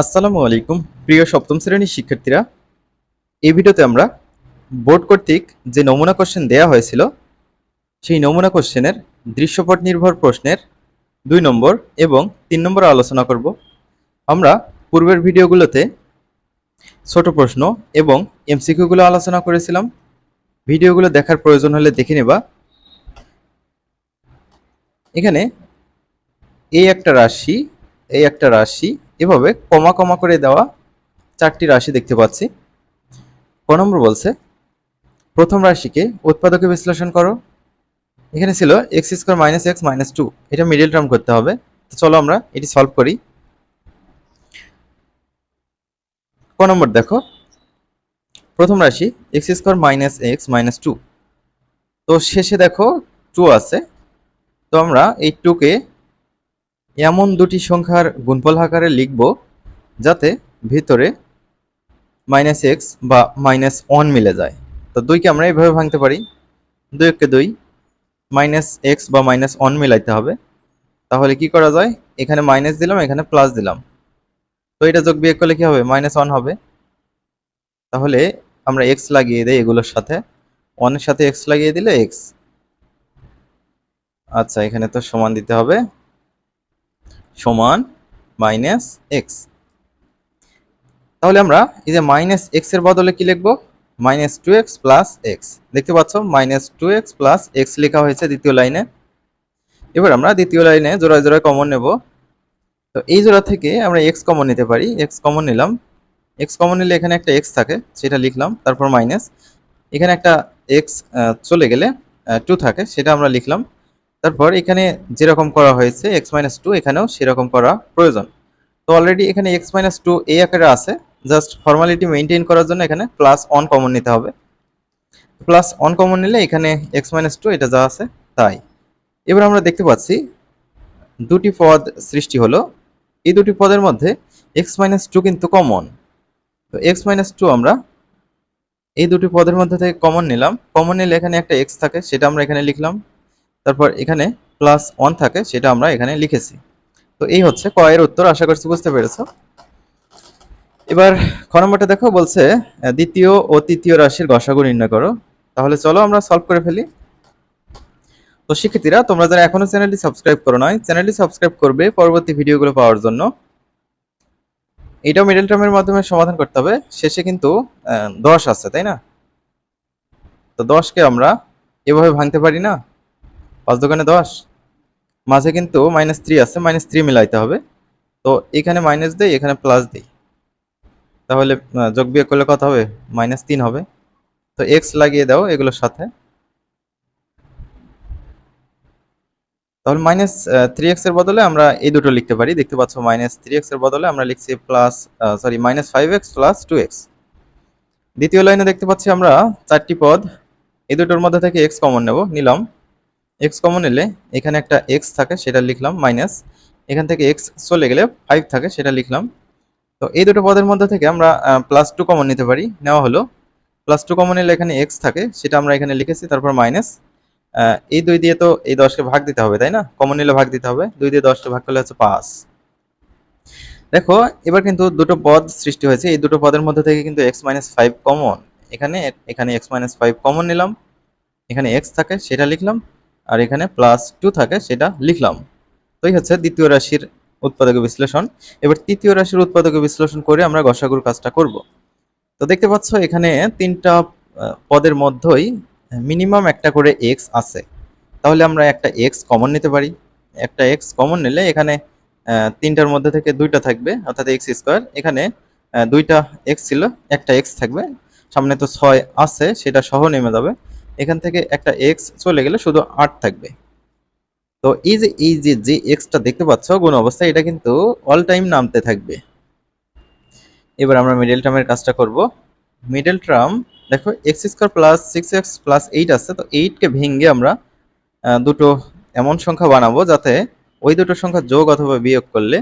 আসসালামু আলাইকুম, প্রিয় সপ্তম শ্রেণির শিক্ষার্থীরা। এই ভিডিওতে আমরা বোর্ড কর্তৃক যে নমুনা কোশ্চেন দেয়া হয়েছিল, সেই নমুনা কোশ্চেনের দৃশ্যপট নির্ভর প্রশ্নের দুই নম্বর এবং তিন নম্বর আলোচনা করব। আমরা পূর্বের ভিডিওগুলোতে ছোট প্রশ্ন এবং এমসিকিউগুলো আলোচনা করেছিলাম। ভিডিওগুলো দেখার প্রয়োজন হলে দেখে নেবা। এখানে এই একটা রাশি এই একটা রাশি এভাবে কমা কমা করে দেওয়া চারটি রাশি দেখতে পাচ্ছি। ক নম্বর বলছে, প্রথম রাশিকে উৎপাদকে বিশ্লেষণ করো। এখানে ছিল x square minus x minus two, এটা মিডিল টার্ম করতে হবে। তো চলো আমরা এটি সলভ করি। ক নম্বর দেখো, প্রথম রাশি x square minus x minus two. তো শেষে দেখো টু আছে। তো আমরা এই টুকে এমন দুটি সংখ্যার গুণফল আকারে লিখব যাতে ভিতরে মাইনাস এক্স বা মাইনাস ওয়ান মিলে যায়। তো দুইকে আমরা এইভাবে ভাঙতে পারি। দুই একে দুই মাইনাস এক্স বা মাইনাস ওয়ান মিলাইতে হবে। তাহলে কি করা যায়? এখানে মাইনাস দিলাম, এখানে প্লাস দিলাম। তো এটা যোগ বিয়োগ করলে কি হবে? মাইনাস ওয়ান হবে। তাহলে আমরা এক্স লাগিয়ে দিই এগুলোর সাথে। ওয়ানের সাথে এক্স লাগিয়ে দিলে এক্স আচ্ছা এখানে তো সমান দিতে হবে। সমান মাইনাস এক্স তাহলে আমরা এই যে মাইনাস এক্সের বদলে কি লিখব? Minus two x plus x দেখতে পাচ্ছ minus two x plus x লেখা হয়েছে দ্বিতীয় লাইনে। এবার আমরা দ্বিতীয় লাইনে জোড়ায় জোড়ায় কমন নেব। তো এই জোড়া থেকে আমরা এক্স কমন নিতে পারি। এক্স কমন নিলাম। এক্স কমন নিলে এখানে একটা এক্স থাকে, সেটা লিখলাম। তারপর মাইনাস এখানে একটা এক্স চলে গেলে টু থাকে, সেটা আমরা লিখলাম। তারপর এখানে যেরকম করা হয়েছে এক্স মাইনাস টু এখানেও সেরকম করা প্রয়োজন। তো অলরেডি এখানে এক্স মাইনাস টু এই আকারে আছে জাস্ট ফর্মালিটি মেনটেন করার জন্য এখানে প্লাস অন কমন নিতে হবে। প্লাস অন কমন নিলে এখানে এক্স মাইনাস টু এটা যা আছে, তাই। এবার আমরা দেখতে পাচ্ছি, দুটি পদ সৃষ্টি হলো। এই দুটি পদের মধ্যে এক্স মাইনাস টু কিন্তু কমন তো এক্স মাইনাস টু আমরা এই দুটি পদের মধ্যে থেকে কমন নিলাম। কমন নিলে এখানে একটা এক্স থাকে, সেটা আমরা এখানে লিখলাম। তারপর এখানে প্লাস ওয়ান থাকে, সেটা আমরা এখানে লিখেছি। তো এই হচ্ছে কয়ের উত্তর, আশা করছি বুঝতে পেরেছ। এবার খ নম্বরটা দেখো, বলছে দ্বিতীয় ও তৃতীয় রাশির গসাগু নির্ণয় করো। তাহলে চলো আমরা সলভ করে ফেলি। তো শিক্ষার্থীরা, তোমরা যারা এখনও চ্যানেলটি সাবস্ক্রাইব করো নয় চ্যানেলটি সাবস্ক্রাইব করবে পরবর্তী ভিডিওগুলো পাওয়ার জন্য। এটাও মিডল টার্মের মাধ্যমে সমাধান করতে হবে। শেষে কিন্তু দশ আছে, তাই না? তো দশকে আমরা এভাবে ভাঙতে পারি না? পাঁচ দোকানে দশ? মাঝে কিন্তু মাইনাস থ্রি আছে মাইনাস থ্রি মিলাইতে হবে। তো এখানে মাইনাস দেই, এখানে প্লাস দিই। তাহলে যোগ বিয়োগ করলে কত হবে? মাইনাস তিন হবে। তো এক্স লাগিয়ে দাও এগুলোর সাথে। তাহলে মাইনাস থ্রি এক্সের বদলে আমরা এই দুটো লিখতে পারি। দেখতে পাচ্ছ মাইনাস থ্রি এক্সের বদলে আমরা লিখছি plus sorry minus five x plus two x দ্বিতীয় লাইনে দেখতে পাচ্ছি আমরা চারটি পদ। এই দুটোর মধ্যে থেকে এক্স কমন নেব, নিলাম। এক্স কমন নিলে এখানে একটা এক্স থাকে, সেটা লিখলাম মাইনাস এখান থেকে এক্স চলে গেলে ফাইভ থাকে, সেটা লিখলাম। তো এই দুটো পদের মধ্যে থেকে আমরা প্লাস টু কমন নিতে পারি। নেওয়া হলো। প্লাস টু কমন নিলে এখানে এক্স থাকে, সেটা আমরা এখানে লিখেছি, তারপর মাইনাস এই দুই দিয়ে তো এই দশকে ভাগ দিতে হবে, তাই না? কমন নিলে ভাগ দিতে হবে। দুই দিয়ে দশকে ভাগ করলে হচ্ছে পাঁচ। দেখো, এবার কিন্তু দুটো পদ সৃষ্টি হয়েছে। এই দুটো পদের মধ্যে থেকে কিন্তু এক্স মাইনাস ফাইভ কমন এখানে এখানে এক্স মাইনাস ফাইভ কমন নিলাম। এখানে এক্স থাকে, সেটা লিখলাম। আর এখানে প্লাস টু থাকে, সেটা লিখলাম। তো এই হচ্ছে দ্বিতীয় রাশির উৎপাদক বিশ্লেষণ। এবার তৃতীয় রাশির উৎপাদক বিশ্লেষণ করে আমরা গসাগুর কাজটা করব। তো দেখতে পাচ্ছ, এখানে তিনটা পদের মধ্যেই মিনিমাম একটা করে এক্স আছে। তাহলে আমরা একটা এক্স কমন নিতে পারি। একটা এক্স কমন নিলে এখানে তিনটার মধ্যে থেকে দুইটা থাকবে, অর্থাৎ এক্স স্কোয়ার এখানে দুইটা এক্স ছিল, একটা এক্স থাকবে। সামনে তো ছয় আছে, সেটা সহ নেমে যাবে। এখান থেকে একটা এক্স চলে গেলে শুধু আট থাকবে। তো এই যে এই যে যে এক্সটা দেখতে পাচ্ছ, গুণ অবস্থায় এটা কিন্তু অল টাইম নামতে থাকবে। এবার আমরা মিডল টার্মের কাজটা করব। মিডল টার্ম দেখো x square plus six x plus eight আছে, তো এইটকে ভেঙে আমরা দুটো এমন সংখ্যা বানাবো যাতে ওই দুটো সংখ্যা যোগ অথবা বিয়োগ করলে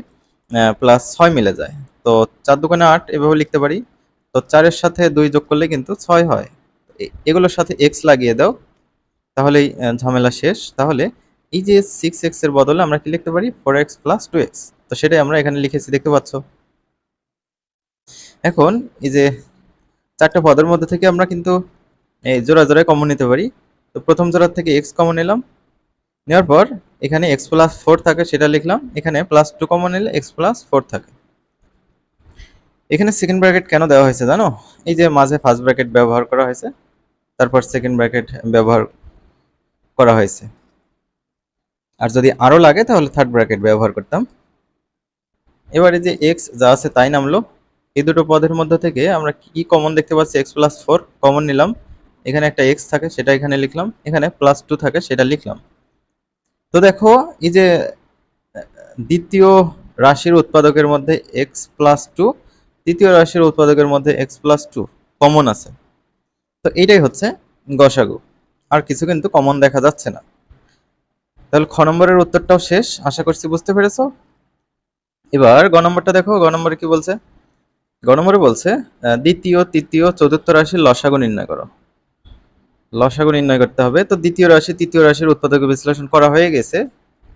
প্লাস ছয় মিলে যায়। তো চার দোকানে আট, এভাবে লিখতে পারি। তো চারের সাথে দুই যোগ করলে কিন্তু ছয় হয়। এগুলোর সাথে এক্স লাগিয়ে দাও। তাহলেই ঝামেলা শেষ। তাহলে এই যে সিক্স এক্সের বদলে আমরা কি লিখতে পারি? Four x plus two x তো সেটাই আমরা এখানে লিখেছি, দেখতে পাচ্ছ? এখন এই যে চারটা পদের মধ্যে থেকে আমরা কিন্তু এই জোড়া জোড়ায় কমন নিতে পারি। তো প্রথম জোড়ার থেকে এক্স কমন নিলাম। নেওয়ার পর এখানে এক্স প্লাস ফোর থাকে, সেটা লিখলাম। এখানে প্লাস টু কমন নিলে এক্স প্লাস ফোর থাকে। এখানে সেকেন্ড ব্র্যাকেট কেন দেওয়া হয়েছে জানো? এই যে মাঝে ফার্স্ট ব্র্যাকেট ব্যবহার করা হয়েছে। তারপর সেকেন্ড ব্র্যাকেট ব্যবহার করা হয়েছে। আর যদি আরও লাগে তাহলে থার্ড ব্র্যাকেট ব্যবহার করতাম। এবারে যে এক্স যা আছে তাই নামলো। এই দুটো পদের মধ্যে থেকে আমরা কি কমন দেখতে পাচ্ছি? এক্স প্লাস ফোর কমন নিলাম। এখানে একটা এক্স থাকে, সেটা এখানে লিখলাম। এখানে প্লাস টু থাকে, সেটা লিখলাম। তো দেখো, এই যে, দ্বিতীয় রাশির উৎপাদকের মধ্যে এক্স প্লাস টু তৃতীয় রাশির উৎপাদকের মধ্যে এক্স প্লাস টু কমন আছে। তো এইটাই হচ্ছে গসাগু। আর কিছু কিন্তু কমন দেখা যাচ্ছে না। তাহলে খ নম্বরের উত্তরটাও শেষ, আশা করছি বুঝতে পেরেছ? এবার গ নম্বরটা দেখো, গ নম্বরে কি বলছে? গ নম্বরে বলছে দ্বিতীয়, তৃতীয়, চতুর্থ রাশির লসাগু নির্ণয় করো। লসাগু নির্ণয় করতে হবে। তো দ্বিতীয় রাশি, তৃতীয় রাশির উৎপাদক বিশ্লেষণ করা হয়ে গেছে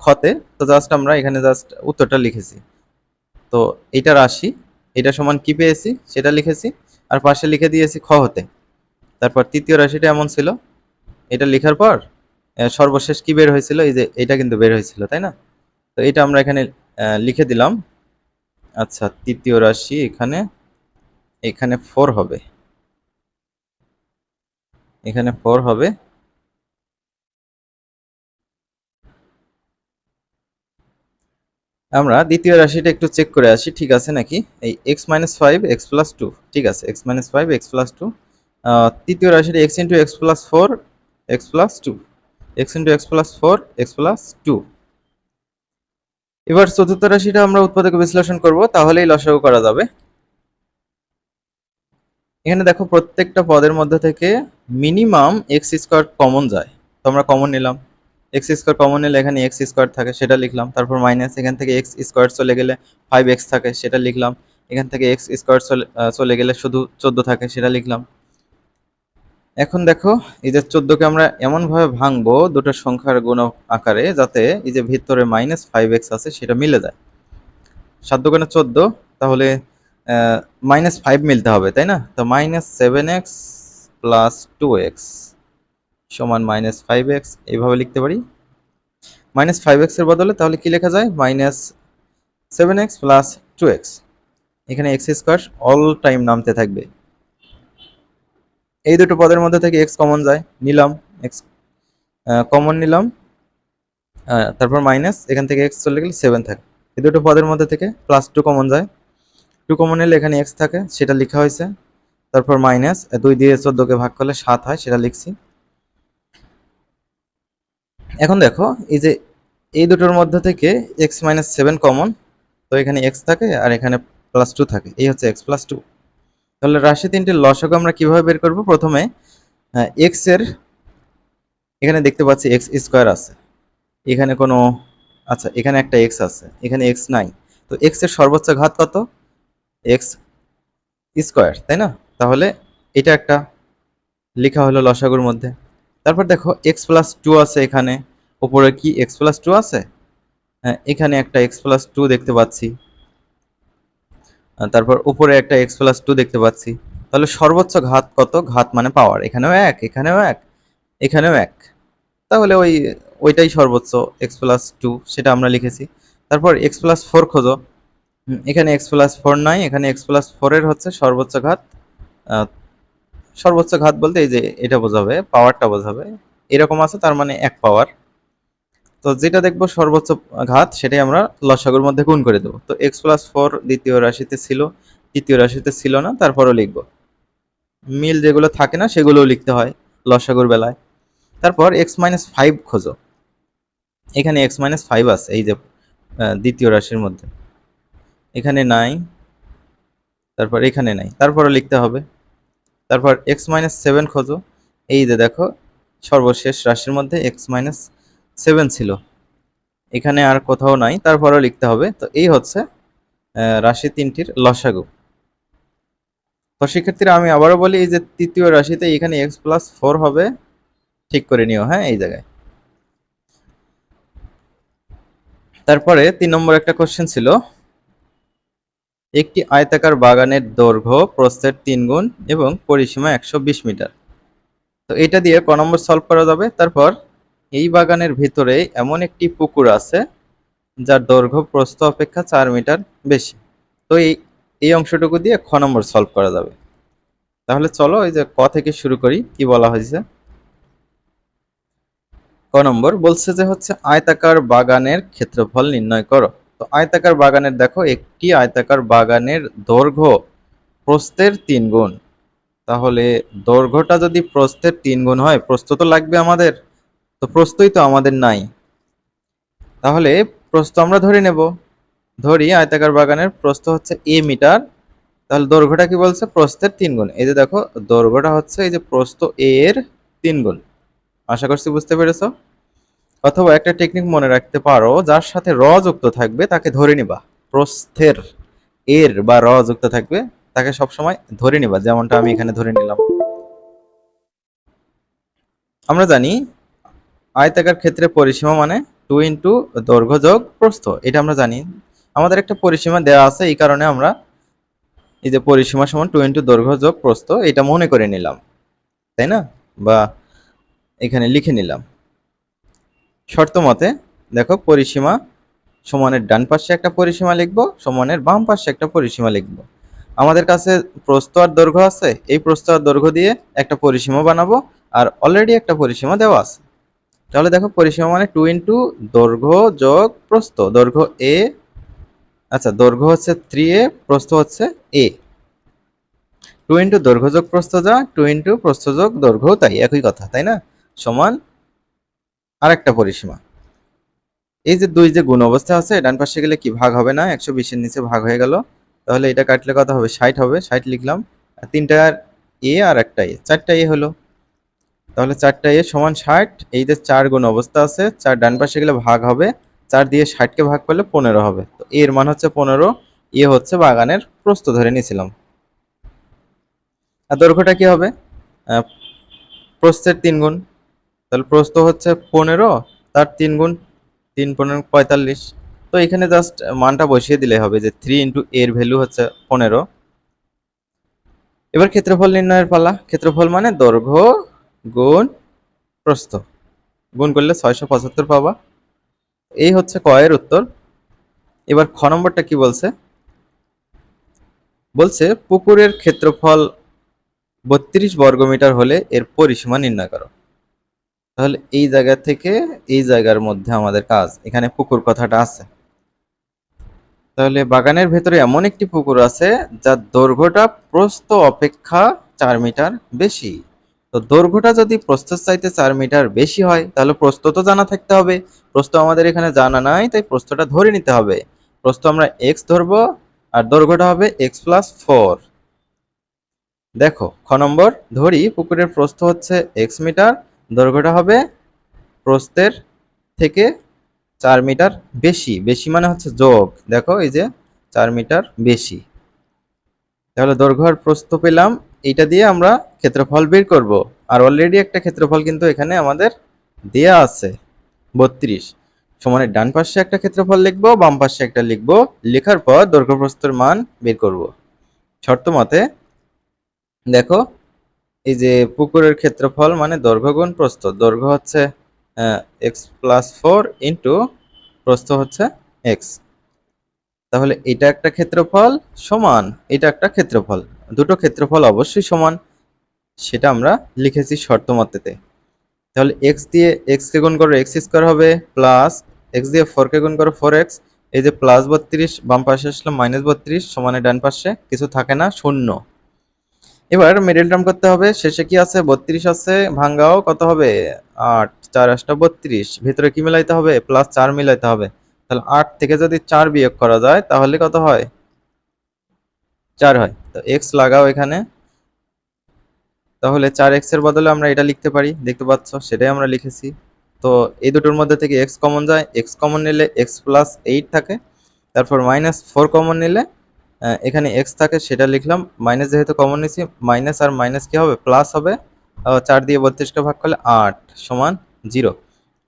খতে। তো জাস্ট আমরা এখানে জাস্ট উত্তরটা লিখেছি। তো এইটা রাশি, এটা সমান কি পেয়েছি? সেটা লিখেছি। আর পাশে লিখে দিয়েছি খ হতে। তারপর তৃতীয় রাশিটা এমন ছিল। এটা লেখার পর সর্বশেষ কি বের হয়েছিল? এই যে এটা কিন্তু বের হয়েছিল, তাই না? তো এটা আমরা এখানে লিখে দিলাম। আচ্ছা তৃতীয় রাশি এখানে এখানে ফোর হবে। এখানে ফোর হবে। আমরা দ্বিতীয় রাশিটা একটু চেক করে আসি, ঠিক আছে নাকি? এই x minus five x plus two ঠিক আছে x minus five x plus two তৃতীয় রাশিটা x into x plus four x plus two x into x plus four x plus two এবার চতুর্থ রাশিটা আমরা উৎপাদক বিশ্লেষণ করব, তাহলেই লসাগু করা যাবে। এখানে দেখো প্রত্যেকটা পদের মধ্যে থেকে মিনিমাম এক্স স্কোয়ার কমন যায়। তো আমরা কমন নিলাম। এক্স স্কোয়ার কমন নিলে এখানে এক্স স্কোয়ার থাকে, সেটা লিখলাম। তারপর মাইনাস এখান থেকে এক্স স্কোয়ার চলে গেলে ফাইভ এক্স থাকে, সেটা লিখলাম। এখান থেকে এক্স স্কোয়ার চলে চলে গেলে শুধু চোদ্দ থাকে, সেটা লিখলাম। এখন দেখো, এই যে চোদ্দকে আমরা এমনভাবে ভাঙবো, দুটো সংখ্যার গুণ আকারে, যাতে এই যে ভিতরে মাইনাস ফাইভ এক্স আছে, সেটা মিলে যায়। সাত দোকানে চোদ্দ, তাহলে মাইনাস ফাইভ মিলতে হবে, তাই না? তো minus seven x plus two x সমান মাইনাস ফাইভ এক্স এইভাবে লিখতে পারি। মাইনাস ফাইভ এক্সের বদলে, তাহলে কি লেখা যায়? Minus seven x plus two x এখানে এক্স স্কোয়ার অল টাইম নামতে থাকবে। এই দুটো পদের মধ্যে থেকে এক্স কমন যায়। নিলাম এক্স কমন নিলাম তারপর মাইনাস এখান থেকে এক্স চলে গেলে সেভেন থাকে। এই দুটো পদের মধ্যে থেকে প্লাস টু কমন যায়। টু কমন নিলে এখানে এক্স থাকে, সেটা লেখা হয়েছে। তারপর মাইনাস দুই দিয়ে চোদ্দোকে ভাগ করলে সাত হয়, সেটা লিখছি। এখন দেখো, এই যে এই দুটোর মধ্যে থেকে এক্স মাইনাস সেভেন কমন তো এখানে এক্স থাকে আর এখানে প্লাস টু থাকে। এই হচ্ছে এক্স প্লাস টু তাহলে রাশি তিনটির লসক আমরা কীভাবে বের করব? প্রথমে এক্সের, এখানে দেখতে পাচ্ছি এক্স স্কোয়ার আছে। এখানে কোনো আচ্ছা এখানে একটা এক্স আছে, এখানে এক্স নাই। তো এক্সের সর্বোচ্চ ঘাত কত? এক্স স্কোয়ার তাই না? তাহলে এটা একটা লেখা হলো লসাগুর মধ্যে। তারপর দেখো এক্স প্লাস টু আছে এখানে। উপরে কি এক্স প্লাস টু আছে? হ্যাঁ এখানে একটা এক্স প্লাস টু দেখতে পাচ্ছি। তারপর উপরে একটা এক্স প্লাস টু দেখতে পাচ্ছি। তাহলে সর্বোচ্চ ঘাত কত? ঘাত মানে পাওয়ার এখানেও এক এখানেও এক এখানেও এক। তাহলে ওই, ওইটাই সর্বোচ্চ এক্স প্লাস টু সেটা আমরা লিখেছি। তারপর এক্স প্লাস ফোর খোঁজো। এখানে এক্স প্লাস ফোর নাই, এখানে এক্স প্লাস ফোরের হচ্ছে সর্বোচ্চ ঘাত। সর্বোচ্চ ঘাত বলতে এই যে এটা বোঝাবে পাওয়ারটা বোঝাবে। এরকম আছে, তার মানে এক পাওয়ার তো যেটা দেখব সর্বোচ্চ ঘাত, সেটাই আমরা লসাগুর মধ্যে গুণ করে দেবো। তো এক্স প্লাস ফোর দ্বিতীয় রাশিতে ছিল, তৃতীয় রাশিতে ছিল না, তারপরও লিখব। মিল যেগুলো থাকে না, সেগুলোও লিখতে হয় লসাগুর বেলায়। তারপর এক্স মাইনাস ফাইভ খোঁজো। এখানে এক্স মাইনাস ফাইভ আছে, এই যে দ্বিতীয় রাশির মধ্যে। এখানে নাই তারপর এখানে নাই তারপরও লিখতে হবে। তারপর এক্স মাইনাস সেভেন খোঁজো। এই যে দেখো, সর্বশেষ রাশির মধ্যে এক্স মাইনাস সেভেন ছিল। এখানে আর কোথাও নাই, তারপরও লিখতে হবে। তো এই হচ্ছে রাশি তিনটির লসাগু। তো শিক্ষার্থীরা আমি আবারও বলি, এই যে তৃতীয় রাশিতে এখানে এক্স প্লাস ফোর হবে, ঠিক করে নিও হ্যাঁ এই জায়গায়। তারপরে তিন নম্বর একটা কোশ্চেন ছিল, একটি আয়তাকার বাগানের দৈর্ঘ্য প্রস্থের তিন গুণ এবং পরিসীমা একশো বিশ মিটার। তো এটা দিয়ে ক নম্বর সলভ করা যাবে, তারপর এই বাগানের ভিতরে এমন একটি পুকুর আছে, যার দৈর্ঘ্য প্রস্থ অপেক্ষা চার মিটার বেশি। তো এই এই অংশটুকু দিয়ে খ নম্বর সলভ করা যাবে। তাহলে চলো এই যে ক থেকে শুরু করি, কি বলা হয়েছে? ক নম্বর বলছে যে হচ্ছে, আয়তাকার বাগানের ক্ষেত্রফল নির্ণয় করো। তো আয়তাকার বাগানের দেখো, একটি আয়তাকার বাগানের দৈর্ঘ্য প্রস্থের তিন গুণ। তাহলে দৈর্ঘ্যটা যদি প্রস্থের তিন গুণ হয়, প্রস্থ তো লাগবে আমাদের। তো প্রস্থই তো আমাদের নাই। তাহলে প্রস্থ আমরা ধরে নেব। ধরি আয়তাকার বাগানের প্রস্থ হচ্ছে এ মিটার। তাহলে দৈর্ঘ্যটা কি বলছে? প্রস্থের তিন গুণ। এই যে দেখো, দৈর্ঘ্যটা হচ্ছে এই যে প্রস্থ এর তিন গুণ। আশা করছি বুঝতে পেরেছ? অথবা একটা টেকনিক মনে রাখতে পারো, যার সাথে র যুক্ত থাকবে, তাকে ধরে নিবা। প্রস্থের এর বা র যুক্ত থাকবে, তাকে সবসময় ধরে নিবা, যেমনটা আমি এখানে ধরে নিলাম। আমরা জানি আয়তাকার ক্ষেত্রে পরিসীমা মানে টু ইন্টু দৈর্ঘ্য যোগ প্রস্থ, এটা আমরা জানি। আমাদের একটা পরিসীমা দেওয়া আছে, এই কারণে আমরা এই যে পরিসীমা সমান টু ইন্টু দৈর্ঘ্য যোগ প্রস্থ, এটা মনে করে নিলাম, তাই না? বা এখানে লিখে নিলাম। শর্ত মতে, দেখো পরিসীমা সমানের ডান পাশে একটা পরিসীমা লিখব, সমানের বাম পাশে একটা পরিসীমা লিখব। আমাদের কাছে প্রস্থ আর দৈর্ঘ্য আছে, এই প্রস্থ আর দৈর্ঘ্য দিয়ে একটা পরিসীমা বানাবো, আর অলরেডি একটা পরিসীমা দেওয়া আছে। তাহলে দেখো পরিসীমা মানে টু ইন্টু দৈর্ঘ্য যোগ প্রস্থ। দৈর্ঘ্য এ আচ্ছা দৈর্ঘ্য হচ্ছে থ্রি এ প্রস্থ হচ্ছে এ টু ইন্টু দৈর্ঘ্য যোগ প্রস্থ যা টু ইন্টু প্রস্থ যোগ দৈর্ঘ্য তাই, একই কথা, তাই না? সমান আরেকটা পরিসীমা। এই যে দুই যে গুণ অবস্থা আছে, ডান পাশে গেলে কি ভাগ হবে না? একশো বিশের নিচে ভাগ হয়ে গেল। তাহলে এটা কাটলে কত হবে? ষাট হবে। ষাট লিখলাম। তিনটা এ আর একটা এ চারটা এ হলো। তাহলে চারটা এ সমান ষাট, এই যে চার গুণ অবস্থা আছে, চার ডান পাশে গেলে ভাগ হবে, চার দিয়ে ষাটকে ভাগ করলে পনেরো হবে। তো এর মান হচ্ছে পনেরো, এ হচ্ছে বাগানের প্রস্ত ধরে নিয়েছিলাম। আর দৈর্ঘ্যটা কি হবে? প্রস্থের তিন গুণ, তাহলে প্রস্থ হচ্ছে পনেরো, তার তিন গুণ তিন পনেরো পঁয়তাল্লিশ। তো এখানে জাস্ট মানটা বসিয়ে দিলে হবে যে থ্রি ইন্টু এর ভ্যালু হচ্ছে পনেরো। এবার ক্ষেত্রফল নির্ণয়ের পালা, ক্ষেত্রফল মানে দৈর্ঘ্য গুণ প্রস্থ। গুণ করলে ছয়শো পঁচাত্তর পাবা। এই হচ্ছে কয়ের উত্তর। এবার খ নম্বরটা কি বলছে? বলছে, পুকুরের ক্ষেত্রফল বত্রিশ বর্গমিটার হলে এর পরিসীমা নির্ণয় করো। তাহলে এই জায়গা থেকে এই জায়গার মধ্যে আমাদের কাজ। এখানে পুকুর কথাটা আছে। তাহলে বাগানের ভেতরে এমন একটি পুকুর আছে, যার দৈর্ঘ্যটা প্রস্থ অপেক্ষা চার মিটার বেশি। তো দৈর্ঘ্যটা যদি প্রস্থের চাইতে চার মিটার বেশি হয়, তাহলে প্রস্থ তো জানা থাকতে হবে। প্রস্থ আমাদের এখানে জানা নাই, তাই প্রস্থটা ধরে নিতে হবে। প্রস্থ আমরা এক্স ধরবো, আর দৈর্ঘ্যটা হবে এক্স প্লাস ফোর দেখো, খ নম্বর, ধরি পুকুরের প্রস্থ হচ্ছে এক্স মিটার, দৈর্ঘ্যটা হবে প্রস্থের থেকে চার মিটার বেশি। বেশি মানে হচ্ছে যোগ। দেখো, এই যে চার মিটার বেশি। তাহলে দৈর্ঘ্য আর প্রস্থ পেলাম, এইটা দিয়ে আমরা ক্ষেত্রফল বের করব। আর অলরেডি একটা ক্ষেত্রফল কিন্তু এখানে আমাদের দেয়া আছে। বত্রিশ। সমানের ডান পাশে একটা ক্ষেত্রফল লিখব, বাম পাশে একটা লিখব। লেখার পর দৈর্ঘ্যপ্রস্তর মান বের করব। শর্ত মতে, দেখো, এই যে পুকুরের ক্ষেত্রফল মানে দৈর্ঘ্য গুণ প্রস্থ। দৈর্ঘ্য হচ্ছে এক্স প্লাস ফোর ইন্টু প্রস্থ হচ্ছে এক্স তাহলে এটা একটা ক্ষেত্রফল সমান, এটা একটা ক্ষেত্রফল। দুটো ক্ষেত্রফল অবশ্যই সমান। সেটা আমরা লিখেছি শর্ত মতেতে তাহলে এক্স দিয়ে এক্সকে গুণ করো এক্স স্কোয়ার হবে প্লাস এক্স দিয়ে ফোরকে গুণ করো ফোর এক্স এই যে প্লাস বত্রিশ, বাম পাশে আসলে মাইনাস বত্রিশ, সমানে ডান পাশে কিছু থাকে না, শূন্য। এবার মিডল টার্ম করতে হবে, শেষে কি আছে? বত্রিশ আছে, ভাঙ্গাও, কত হবে? আট, চার আটটা বত্রিশ, ভিতরে কি মিলাইতে হবে? প্লাস চার মিলাইতে হবে। তাহলে আট থেকে যদি চার বিয়োগ করা যায়, তাহলে কত হয়? চার হয়। তো এক্স লাগাও এখানে। তাহলে চার এক্সের বদলে আমরা এটা লিখতে পারি, দেখতে পাচ্ছ? সেটাই আমরা লিখেছি। তো এই দুটোর মধ্যে থেকে এক্স কমন যায় এক্স কমন নিলে এক্স প্লাস এইট থাকে, তারপর মাইনাস ফোর কমন নিলে এখানে এক্স থাকে, সেটা লিখলাম। মাইনাস যেহেতু কমন নিছি মাইনাস আর মাইনাস কি হবে? প্লাস হবে চার দিয়ে বত্রিশটা ভাগ করলে আট সমান জিরো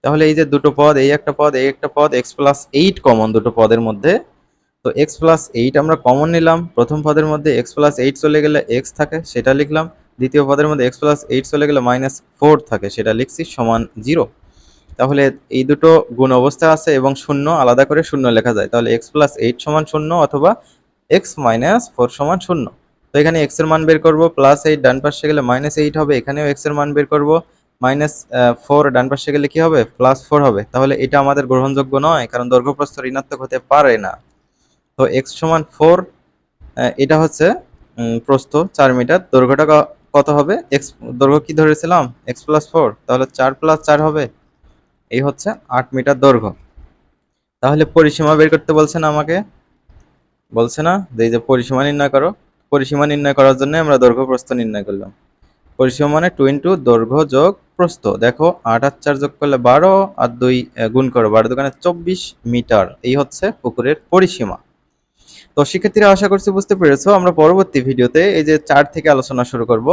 তাহলে এই যে দুটো পদ, এই একটা পদ, এই একটা পদ এক্স প্লাস এইট কমন দুটো পদের মধ্যে। তো এক্স প্লাস এইট আমরা কমন নিলাম। প্রথম পদের মধ্যে এক্স প্লাস এইট চলে গেলে এক্স থাকে, সেটা লিখলাম। দ্বিতীয় পদের মধ্যে এক্স প্লাস এইট চলে গেলে মাইনাস ফোর থাকে, সেটা লিখছি সমান জিরো তাহলে এই দুটো গুণ অবস্থা আছে এবং শূন্য, আলাদা করে শূন্য লেখা যায়। তাহলে এক্স প্লাস এইট সমান শূন্য অথবা এক্স মাইনাস ফোর সমান শূন্য। তো এখানে এক্সের মান বের করব প্লাস এইট ডান পাশে গেলে মাইনাস এইট হবে, এখানেও এক্সের মান বের করব। মাইনাস ফোর ডান পাশে গেলে কি হবে? প্লাস ফোর হবে। তাহলে এটা আমাদের গ্রহণযোগ্য নয়, কারণ দৈর্ঘ্য প্রস্থ ঋণাত্মক হতে পারে না। তো এক্স সমান ফোর এটা হচ্ছে প্রস্থ চার মিটার। দৈর্ঘ্যটা কত হবে? এক্স দৈর্ঘ্য কি ধরেছিলাম? এক্স প্লাস ফোর তাহলে চার প্লাস চার হবে। এই হচ্ছে আট মিটার দৈর্ঘ্য। তাহলে পরিসীমা বের করতে বলছে না আমাকে? বলছে না? যে যে পরিসীমা নির্ণয় করো। পরিসীমা নির্ণয় করার জন্য আমরা দৈর্ঘ্য প্রস্থ নির্ণয় করলাম। পরিসীমা মানে টু ইন্টু দৈর্ঘ্য যোগ প্রস্থ। দেখো, আট আর চার যোগ করলে বারো, আর দুই গুণ করো। বারো দোকানে চব্বিশ মিটার। এই হচ্ছে পুকুরের পরিসীমা। তো শিক্ষার্থীরা আশা করছি বুঝতে পেরেছ। আমরা পরবর্তী ভিডিওতে এই যে চার থেকে আলোচনা শুরু করব।